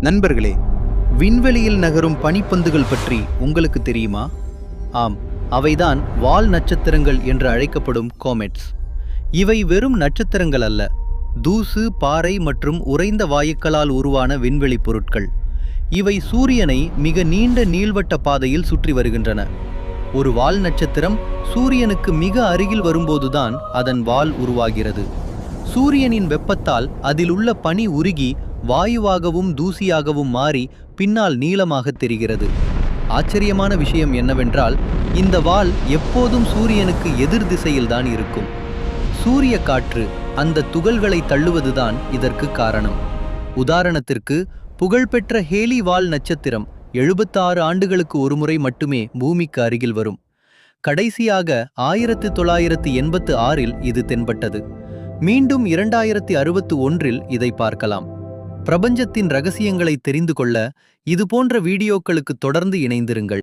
நண்பர்களே விண்வெளியில் நகரும் பனிப்பந்துகள் பற்றி உங்களுக்கு தெரியுமா? ஆம் அவைதான் வால் நட்சத்திரங்கள் என்று அழைக்கப்படும் கோமெட்ஸ். இவை வெறும் நட்சத்திரங்கள் அல்ல தூசு பாறை மற்றும் உறைந்த வாயுக்களால் உருவான விண்வெளி பொருட்கள். இவை சூரியனை மிக நீண்ட நீள்வட்ட பாதையில் சுற்றி வருகின்றன. ஒரு வால் நட்சத்திரம் சூரியனுக்கு மிக அருகில் வரும்போதுதான் அதன் வால் உருவாகிறது. சூரியனின் வெப்பத்தால் அதில் உள்ள பனி உருகி வாயுவாகவும் தூசியாகவும் மாறி பின்னால் நீளமாக தெரிகிறது. ஆச்சரியமான விஷயம் என்னவென்றால் இந்த வால் எப்போதும் சூரியனுக்கு எதிர் திசையில்தான் இருக்கும். சூரிய காற்று அந்த துகள்களை தள்ளுவதுதான் இதற்கு காரணம். உதாரணத்திற்கு புகழ்பெற்ற ஹேலி வால் நட்சத்திரம் எழுபத்தாறு ஆண்டுகளுக்கு ஒருமுறை மட்டுமே பூமிக்கு அருகில் வரும். கடைசியாக ஆயிரத்து தொள்ளாயிரத்து எண்பத்து ஆறில் இது தென்பட்டது. மீண்டும் இரண்டாயிரத்தி அறுபத்து ஒன்றில் இதை பார்க்கலாம். பிரபஞ்சத்தின் ரகசியங்களை தெரிந்து கொள்ள இதுபோன்ற வீடியோக்களுக்கு தொடர்ந்து இணைந்திருங்கள்.